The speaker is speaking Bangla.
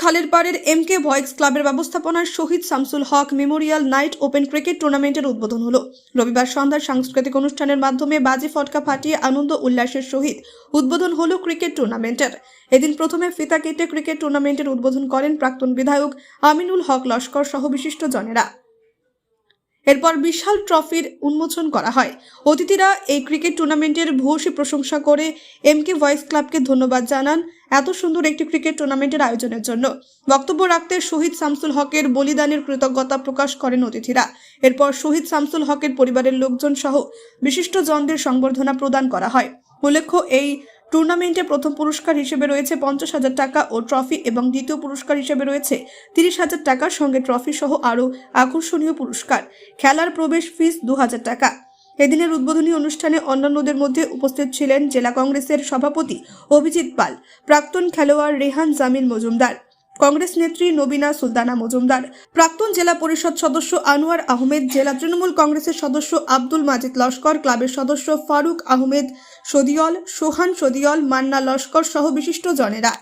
খালের পাড়ের এম কে ভয়েস ক্লাবের ব্যবস্থাপনায় Shahid Shamsul Haque memorial night open cricket টুর্নামেন্টের উদ্বোধন হলো। রবিবার সন্ধ্যার সাংস্কৃতিক অনুষ্ঠানের মাধ্যমে বাজি ফটকা ফাটিয়ে আনন্দ উল্লাসের সহিত উদ্বোধন হলো ক্রিকেট টুর্নামেন্টের। এদিন প্রথমে ফিতা কেটে ক্রিকেট টুর্নামেন্টের উদ্বোধন করেন প্রাক্তন বিধায়ক আমিনুল হক লস্কর সহ বিশিষ্ট জনেরা। এরপর বিশাল ট্রফির উন্মোচন করা হয়। অতিথিরা এই ক্রিকেট টুর্নামেন্টের ভূয়সী প্রশংসা করে এম কে ভয়েস ক্লাবকে ধন্যবাদ জানান এত সুন্দর একটি ক্রিকেট টুর্নামেন্টের আয়োজনের জন্য। বক্তব্য রাখতে শহীদ শামসুল হকের বলিদানের কৃতজ্ঞতা প্রকাশ করেন অতিথিরা। এরপর শহীদ শামসুল হকের পরিবারের লোকজন সহ বিশিষ্ট জনদের সংবর্ধনা প্রদান করা হয়। উল্লেখ্য, এই টুর্নামেন্টে প্রথম পুরস্কার হিসেবে রয়েছে পঞ্চাশ হাজার টাকা ও ট্রফি এবং দ্বিতীয় পুরস্কার হিসেবে রয়েছে তিরিশ হাজার টাকার সঙ্গে ট্রফি সহ আরও আকর্ষণীয় পুরস্কার। খেলার প্রবেশ ফিস দু হাজার টাকা। এদিনের উদ্বোধনী অনুষ্ঠানে অন্যান্যদের মধ্যে উপস্থিত ছিলেন জেলা কংগ্রেসের সভাপতি অভিজিৎ পাল, প্রাক্তন খেলোয়াড় রেহান জামিল মজুমদার। কংগ্রেস নেত্রী নবীনা সুলতানা মজুমদার, প্রাক্তন জেলা পরিষদ সদস্য আনোয়ার আহমেদ, জেলা তৃণমূল কংগ্রেসের সদস্য আব্দুল মাজিদ লস্কর, ক্লাবের সদস্য ফারুক আহমেদ সদিয়ল সোহান সদিয়ল মান্না লস্কর সহ বিশিষ্ট জনেরা।